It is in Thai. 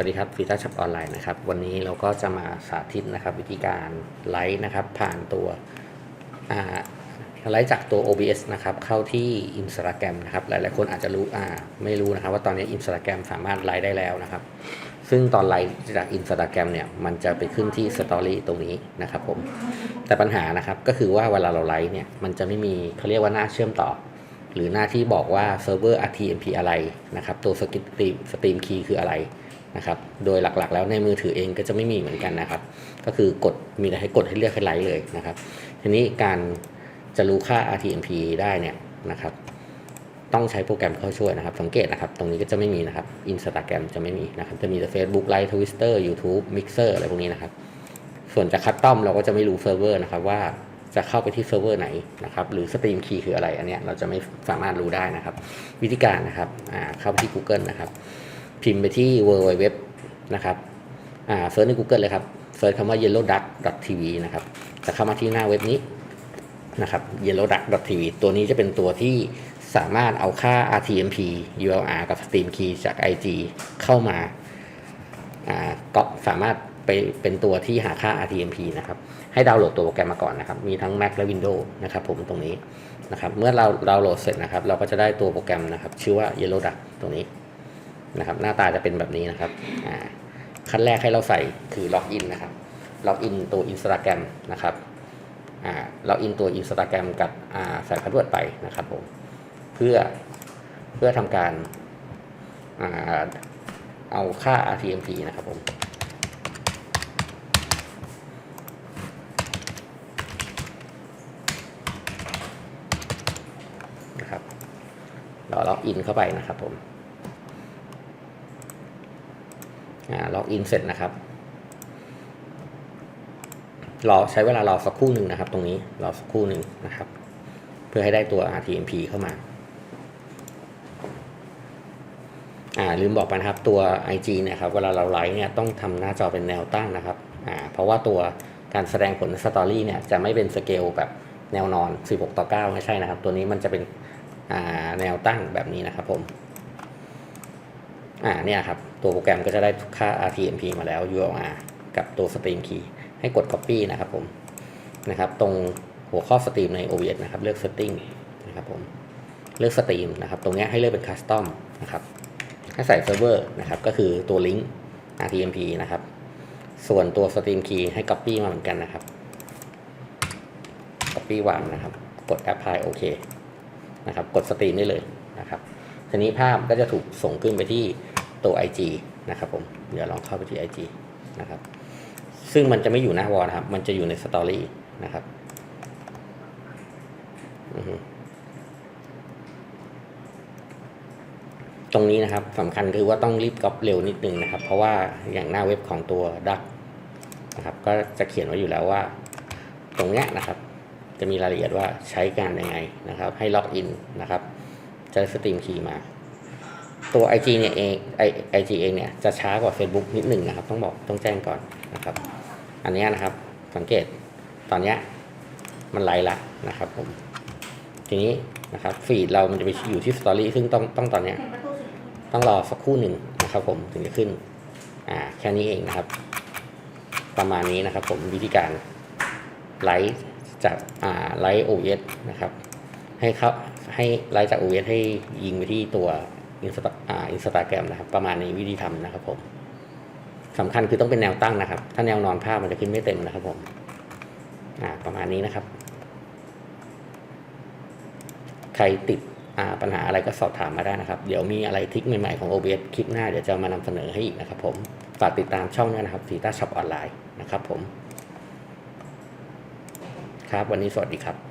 วัสดีครับฟีต้าช็อปออนไลน์นะครับ วันนี้เราก็จะมาสาธิตนะครับ วิธีการไลฟ์นะครับ ผ่านตัวไลฟ์จากตัว OBS นะครับ เข้าที่ Instagram นะครับ หลายๆคนอาจจะรู้อ่าไม่รู้นะครับ ว่าตอนนี้ Instagram สามารถไลฟ์ได้แล้วนะครับ ซึ่งตอนไลฟ์จาก Instagram เนี่ย มันจะไปขึ้นที่ Story ตรงนี้นะครับผม แต่ปัญหานะครับก็คือว่าเวลาเราไลฟ์เนี่ย มันจะไม่มีเขาเรียกว่าหน้าเชื่อมต่อหรือหน้าที่บอกว่าเซิร์ฟเวอร์ RTMP อะไรนะครับ ตัวสตรีมสตรีมคีย์คืออะไร นะครับ โดยหลักๆ แล้วในมือถือเองก็จะไม่มีเหมือนกันนะครับ ก็คือกดมีแต่ให้กดให้เลือกให้ไลฟ์เลยนะครับ ทีนี้การจะรู้ค่า RTMP ได้เนี่ยนะครับ ต้องใช้โปรแกรมเข้าช่วยนะครับ สังเกตนะครับ ตรงนี้ก็จะไม่มีนะครับ Instagram จะไม่มีนะครับ จะมีแต่ Facebook Live Twitter YouTube Mixer อะไรพวกนี้นะครับ ส่วนจะคัดต้อมเราก็จะไม่รู้เซิร์ฟเวอร์นะครับว่าจะเข้าไปที่เซิร์ฟเวอร์ไหนนะครับ หรือสตรีมคีย์คืออะไรอันเนี้ยเราจะไม่สามารถรู้ได้นะครับ วิธีการนะครับเข้าไปที่ Google นะครับ พิมพ์ไปที่ www นะครับอ่าเซิร์ชใน Google เลยครับเซิร์ชคำว่า yellow duck tv นะครับจะเข้ามาที่หน้าเว็บนี้นะครับ yellow duck tv ตัวนี้จะเป็นตัวที่สามารถเอาค่า RTMP ULR กับ Stream Key จาก IG เข้ามาอ่าก็สามารถไปเป็นตัวที่หาค่า RTMP นะครับ ให้ดาวน์โหลดตัวโปรแกรมมาก่อนนะครับ มีทั้ง Mac และ Windows นะครับผมตรงนี้นะครับ เมื่อเราดาวน์โหลดเสร็จนะครับ เราก็จะได้ตัวโปรแกรมนะครับ ชื่อว่า Yellow Duck ตรงนี้ นะครับ หน้าตาจะเป็นแบบนี้นะครับอ่าขั้นแรกให้เราใส่คือล็อกอินนะครับ ล็อกอินตัว Instagram นะครับอ่าล็อกอินตัว Instagram กับอ่าใส่พาสเวิร์ดไปนะครับผม เพื่อเพื่อทำการอ่าเอาค่า RTMP นะครับผมนะครับเราล็อกอินเข้าไปนะครับผมอ่า ล็อกอินเสร็จนะครับรอใช้เวลารอสักครู่หนึ่งนะครับ ตรงนี้รอสักครู่หนึ่งนะครับ เพื่อให้ได้ตัว RTMP เข้ามาอ่าลืมบอกไปนะครับตัว IG เนี่ยครับเวลาเราไลฟ์เนี่ยต้องทำหน้าจอเป็นแนวตั้งนะครับอ่าเพราะว่าตัวการแสดงผลสตอรี่เนี่ยจะไม่เป็นสเกลแบบแนวนอน 16 ต่อ 9 ไม่ใช่นะครับ ตัวนี้มันจะเป็นอ่าแนวตั้งแบบนี้นะครับผม อ่าเนี่ยครับ ตัวโปรแกรมก็จะได้ค่า RTMP มาแล้ว URL กับตัว Stream Key ให้กด Copy นะครับผมนะครับตรงหัวข้อสตรีมใน OBS นะครับเลือก Setting นะครับผมเลือกสตรีมนะครับตรงนี้ให้เลือกเป็น Custom นะครับให้ใส่เซิร์ฟเวอร์นะครับก็คือตัวลิงก์ RTMP นะครับส่วนตัว Stream Key ให้ Copy มาเหมือนกันนะครับ Copy วางนะครับ กด Apply โอเคนะครับกดสตรีมได้เลยนะครับทีนี้ภาพก็จะถูกส่งขึ้นไปที่ ตัว IG นะครับผมเดี๋ยวลองเข้าไปที่ IG นะครับซึ่งมันจะไม่อยู่หน้าวอลนะครับ มันจะอยู่ในสตอรี่นะครับตรงนี้นะครับสำคัญคือว่าต้องรีบก๊อปเร็วนิดนึงนะครับ เพราะว่าอย่างหน้าเว็บของตัวดักนะครับ ก็จะเขียนไว้อยู่แล้วว่า ตรงเนี้ยนะครับ จะมีรายละเอียดว่าใช้การยังไงนะครับ ให้ล็อกอินนะครับ จะสตรีมคีย์มา ตัว IG เนี่ยเองไอจีเองเนี่ยจะช้ากว่า Facebook นิดหนึ่งนะครับ ต้องบอกต้องแจ้งก่อนนะครับ อันนี้นะครับสังเกตตอนเนี้ยมันไลฟ์ละนะครับผมทีนี้นะครับฟีดเรามันจะไปอยู่ที่สตอรี่ซึ่งต้องต้องตอนเนี้ยต้องรอสักครู่หนึ่งนะครับ ผมถึงจะขึ้นอ่าแค่นี้เองนะครับ ประมาณนี้นะครับ ผมวิธีการไลฟ์จากอ่าไลฟ์ OS นะครับ ให้เขาให้ไลฟ์จาก OS ให้ยิงไปที่ตัว อินสตาอินสตาแกรมนะครับ ประมาณนี้วิธีทำนะครับ ผมสำคัญคือต้องเป็นแนวตั้งนะครับ ถ้าแนวนอนภาพมันจะขึ้นไม่เต็มนะครับ ผมอ่าประมาณนี้นะครับ ใครติดปัญหาอะไรก็สอบถามมาได้นะครับ เดี๋ยวมีอะไรทริคใหม่ๆของ OBS คลิปหน้าเดี๋ยวจะมานำเสนอให้อีกนะครับ ผมฝากติดตามช่องด้นะครับฟีต้าช็อปออนไลน์นะครับ ผม ครับวันนี้สวัสดีครับ